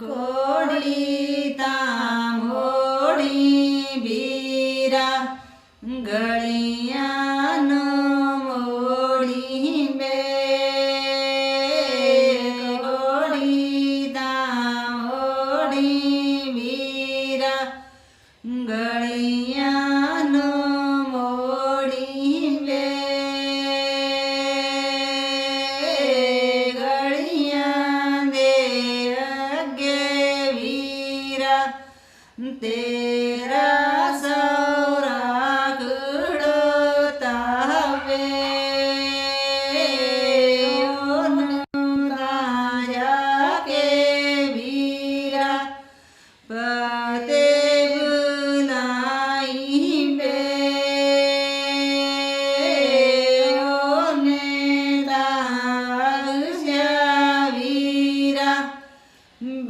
કોડી તાંભોડી બીરા ગળિયાનો મોડી બે કોડી તાંભોડી બીરા ગળિયા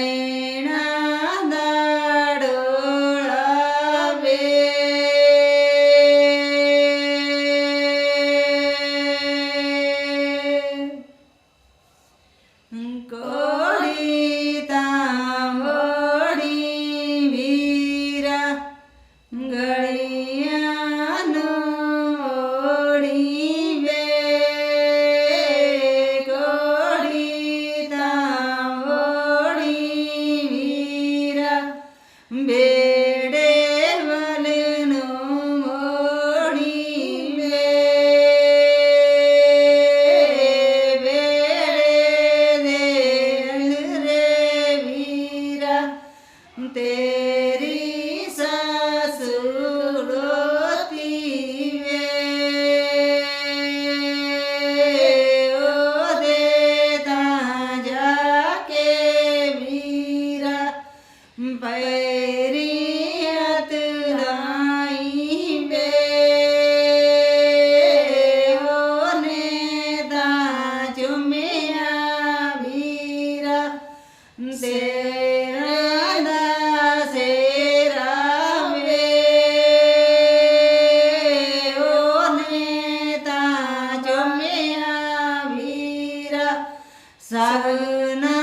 नारायण サグナ